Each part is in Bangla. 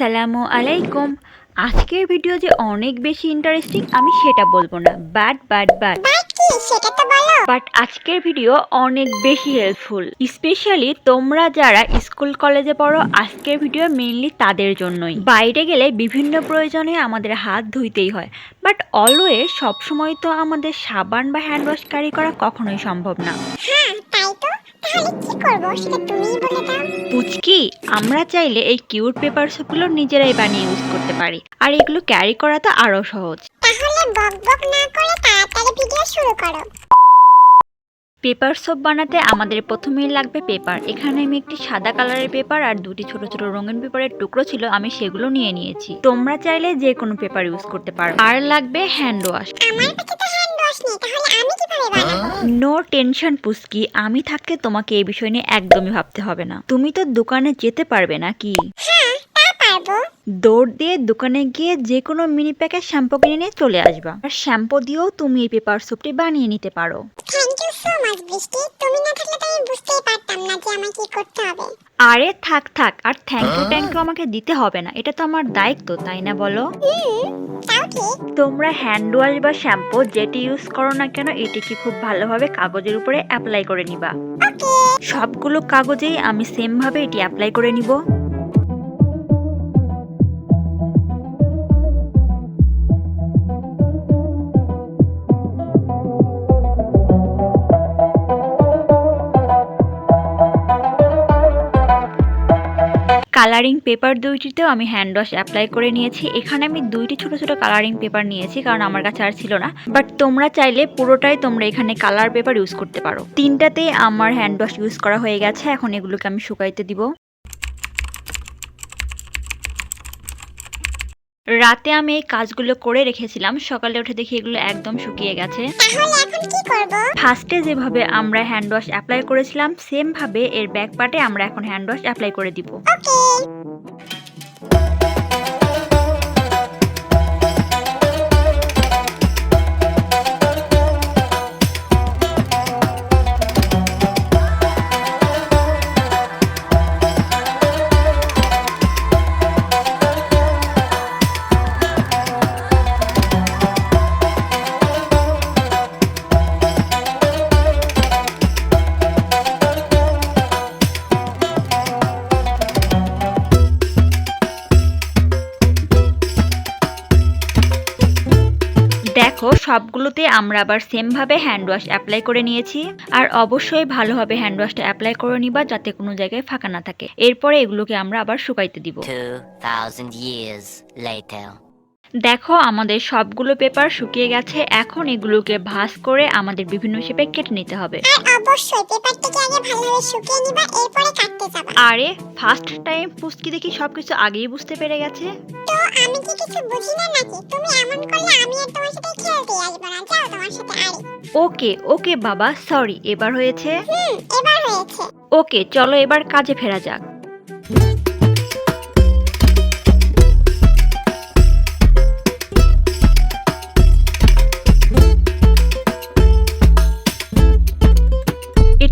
আসসালামু আলাইকুম। আজকের ভিডিও যে অনেক বেশি ইন্টারেস্টিং আমি সেটা বলব না। বাট বাট বাট বাট আজকের ভিডিও অনেক বেশি হেল্পফুল স্পেশালি তোমরা যারা স্কুল কলেজে পড়ো আজকের ভিডিও মেইনলি তাদের জন্যই। বাইরে গেলে বিভিন্ন প্রয়োজনে আমাদের হাত ধুইতেই হয়। বাট অলওয়েজ সবসময় তো আমাদের সাবান বা হ্যান্ড ওয়াশ ক্যারি করা কখনোই সম্ভব না। পুচকি আমরা চাইলে এই কিউট পেপার সবগুলো নিজেরাই বানিয়ে ইউজ করতে পারি। আর এগুলো ক্যারি করা তো আরও সহজ। তাহলে বক বক না করে তাড়াতাড়ি ভিডিও শুরু করো। পেপার সোপ বানাতে আমাদের প্রথমেই লাগবে পেপার। এখানে আমি একটি সাদা কালারের পেপার আর দুটি ছোট ছোট রঙিন পেপারের টুকরো ছিল আমি সেগুলো নিয়ে নিয়েছি। তোমরা চাইলে যে কোনো পেপার ইউজ করতে পারো। আর লাগবে হ্যান্ড ওয়াশ। আমার কাছে তো নেই তাহলে আমি কীভাবে বানাবো? No tension Puski. আমি থাকতে তোমাকে এই বিষয় নিয়ে একদমই ভাবতে হবে না। তুমি তো দোকানে যেতে পারবে নাকি? হ্যাঁ তা পারব। দৌড় দিয়ে দোকানে গিয়ে যে কোনো মিনি প্যাকেট শ্যাম্পু কিনে নিয়ে চলে আসবা। আর শ্যাম্পু দিয়েও তুমি এই পেপার সোপটি বানিয়ে নিতে পারো। থ্যাংক ইউ সো মাচ বৃষ্টি তুমি না থাকলে তো আমি বুঝতেই পারতাম না যে আমার কি করতে হবে আরে থাক থাক আর থ্যাংক ইউ ট্যাংক ইউ আমাকে দিতে হবে না। এটা তো আমার দায়িত্ব তাই না বলো? তোমরা হ্যান্ড ওয়াশ বা শ্যাম্পু যেটি ইউজ করো না কেন এটি এটিকে খুব ভালোভাবে কাগজের উপরে অ্যাপ্লাই করে নিবা। সবগুলো কাগজেই আমি সেম ভাবে এটি অ্যাপ্লাই করে নিব। কালারিং পেপার দুইটিতেও আমি হ্যান্ড ওয়াশ অ্যাপ্লাই করে নিয়েছি। এখানে আমি দুইটি ছোট ছোট কালারিং পেপার নিয়েছি কারণ আমার কাছে আর ছিল না। বাট তোমরা চাইলে পুরোটাই তোমরা এখানে কালার পেপার ইউজ করতে পারো। তিনটাতে আমার হ্যান্ড ওয়াশ ইউজ করা হয়ে গেছে এখন এগুলোকে আমি শুকাইতে দিব। রাতে আমি এই কাজগুলো করে রেখেছিলাম সকালে উঠে দেখি এগুলো একদম শুকিয়ে গেছে। ফার্স্টে যেভাবে আমরা হ্যান্ড ওয়াশ অ্যাপ্লাই করেছিলাম সেম ভাবে এর ব্যাক পার্টে আমরা এখন হ্যান্ড ওয়াশ অ্যাপ্লাই করে দিব। ওকে দেখো সবগুলোতে আমরা আবার সেম ভাবে হ্যান্ড ওয়াশ অ্যাপ্লাই করে নিয়েছি। আর অবশ্যই ভালোভাবে হ্যান্ড ওয়াশটা অ্যাপ্লাই করে নিবা যাতে কোনো জায়গায় ফাঁকা না থাকে। এরপরে এগুলোকে আমরা আবার শুকাইতে দিব। 2,000 দেখো আমাদের সবগুলো পেপার শুকিয়ে গেছে। এখন এগুলোকে ভাঁজ করে আমাদের বিভিন্ন শেপে কেটে নিতে হবে। অবশ্যই পেপারটাকে আগে ভালোভাবে শুকিয়ে নিবা এরপরে কাটতে যাবা। আরে ফার্স্ট টাইম পুস্কি দেখি সবকিছু আগেই বুঝতে পেরে গেছে। আমি কি কিছু বুঝি না নাকি? তুমি এমন করলে আমি আর তোমার সাথে খেলতে আসব না। যাও তোমার সাথে আরে। ওকে ওকে বাবা সরি এবার হয়েছে? হুম এবার হয়েছে। ওকে চলো এবার কাজে ফেরা যাক।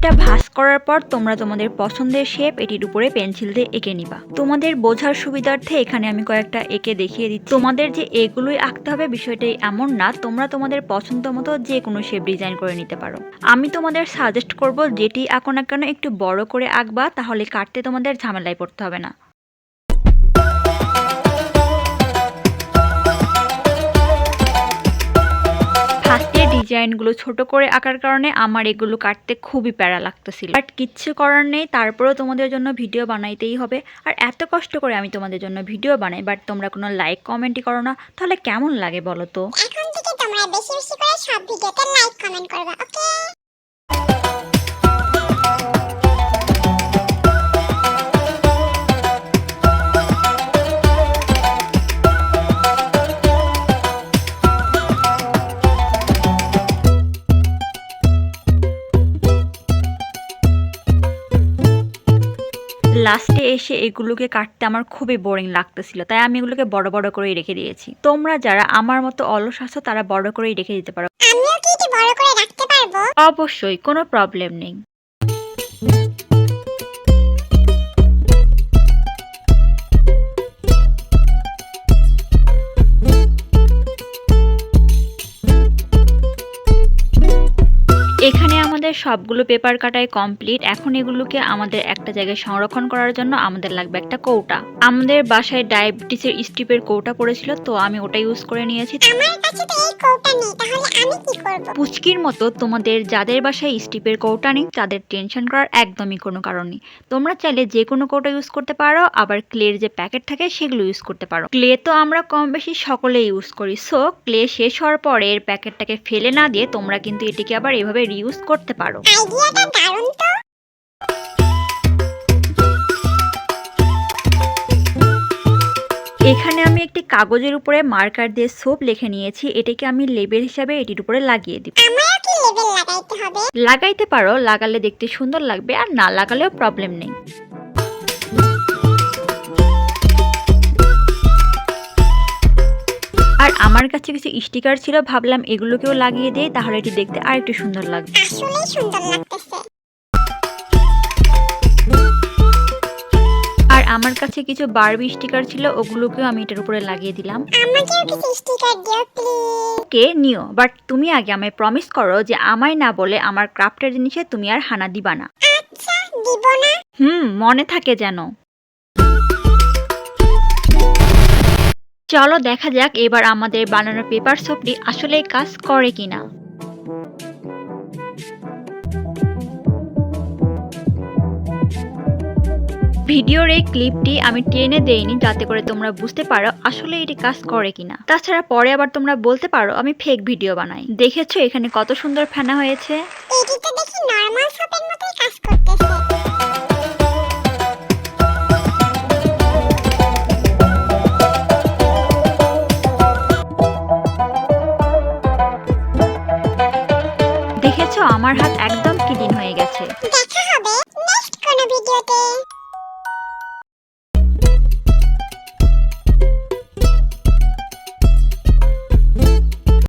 এটা ভাঁজ করার পর তোমরা তোমাদের পছন্দের শেপ এটির উপরে পেন্সিল দিয়ে এঁকে নিবা। তোমাদের বোঝার সুবিধার্থে এখানে আমি কয়েকটা এঁকে দেখিয়ে দিচ্ছি। তোমাদের যে এগুলোই আঁকতে হবে বিষয়টাই এমন না, তোমরা তোমাদের পছন্দ মতো যে কোনো শেপ ডিজাইন করে নিতে পারো। আমি তোমাদের সাজেস্ট করব যেটি আঁকো না কেন একটু বড় করে আঁকবা, তাহলে কাটতে তোমাদের ঝামেলায় পড়তে হবে না। ডিজাইনগুলো ছোট করে আঁকার কারণে আমার এগুলো কাটতে খুবই প্যারা লাগতেছিল। বাট কিচ্ছু করার নেই, তারপরেও তোমাদের জন্য ভিডিও বানাইতেই হবে। আর এত কষ্ট করে আমি তোমাদের জন্য ভিডিও বানাই, বাট তোমরা কোনো লাইক, কমেন্টই করো না। তাহলে কেমন লাগে বলো তো? এখন থেকে তোমরা বেশি বেশি করে সব ভিডিওতে লাইক, কমেন্ট করবে, ওকে? লাস্টে এসে এগুলোকে কাটতে আমার খুবই বোরিং লাগতেছিল তাই আমি এগুলোকে বড় বড় করেই রেখে দিয়েছি। তোমরা যারা আমার মতো অলস আছো তারা বড় করেই রেখে দিতে পারো। অবশ্যই কোনো প্রবলেম নেই। সবগুলো পেপার কাটাই কমপ্লিট। এখন এগুলোকে আমাদের একটা জায়গায় সংরক্ষণ করার জন্য আমাদের লাগবে একটা কৌটা। আমাদের বাসায় ডায়াবেটিসের স্ট্রিপের কৌটা পড়েছিল তো আমি ওটা ইউজ করে নিয়েছি। পুচকির মতো তোমাদের যাদের বাসায় স্টিপের কৌটা নেই তাদের টেনশন করার একদমই কোনো কারণ নেই। তোমরা চাইলে যে কোনো কৌটা ইউজ করতে পারো আবার ক্লের যে প্যাকেট থাকে সেগুলো ইউজ করতে পারো। ক্লে তো আমরা কম বেশি সকলে ইউজ করি। সো ক্লে শেষ হওয়ার পরে এর প্যাকেটটাকে ফেলে না দিয়ে তোমরা কিন্তু এটিকে আবার এভাবে রিউজ করতে পারো। আইডিয়াটা দারুণ তো। এখানে আমি একটি কাগজের উপরে মার্কার দিয়ে সোপ লিখে নিয়েছি এটাকে আমি লেবেল হিসাবে এটির উপরে লাগিয়ে দিব। লাগাইতে পারো লাগালে দেখতে সুন্দর লাগবে আর না লাগালেও প্রবলেম নেই। আমার কাছে কিছু স্টিকার ছিল ভাবলাম এগুলোকেও লাগিয়ে দেই তাহলে এটি দেখতে আর একটু সুন্দর লাগবে। আসলেই সুন্দর লাগতেছে। আর আমার কাছে কিছু বারবি স্টিকার ছিল ওগুলোকেও আমি এটার উপরে লাগিয়ে দিলাম। আমাকেও কিছু স্টিকার দিও প্লিজ ওকে নিও। বাট তুমি আগে আমায় প্রমিস করো যে আমায় না বলে আমার ক্রাফটের জিনিসে তুমি আর হানা দিবা না। আচ্ছা দিব না। হুম মনে থাকে যেন। চলো দেখা যাক এবার আমাদের বানানো পেপার সোপটি আসলে কাজ করে কিনা। ভিডিওর এই ক্লিপটি আমি টেনে দেইনি, যাতে করে তোমরা বুঝতে পারো আসলে এটি কাজ করে কিনা। তাছাড়া পরে আবার তোমরা বলতে পারো আমি ফেক ভিডিও বানাই। দেখেছ এখানে কত সুন্দর ফেনা হয়েছে? এটি দেখেছ? আমার হাত একদম ক্লিন হয়ে গেছে। দেখা হবে নেক্সট কোন ভিডিওতে।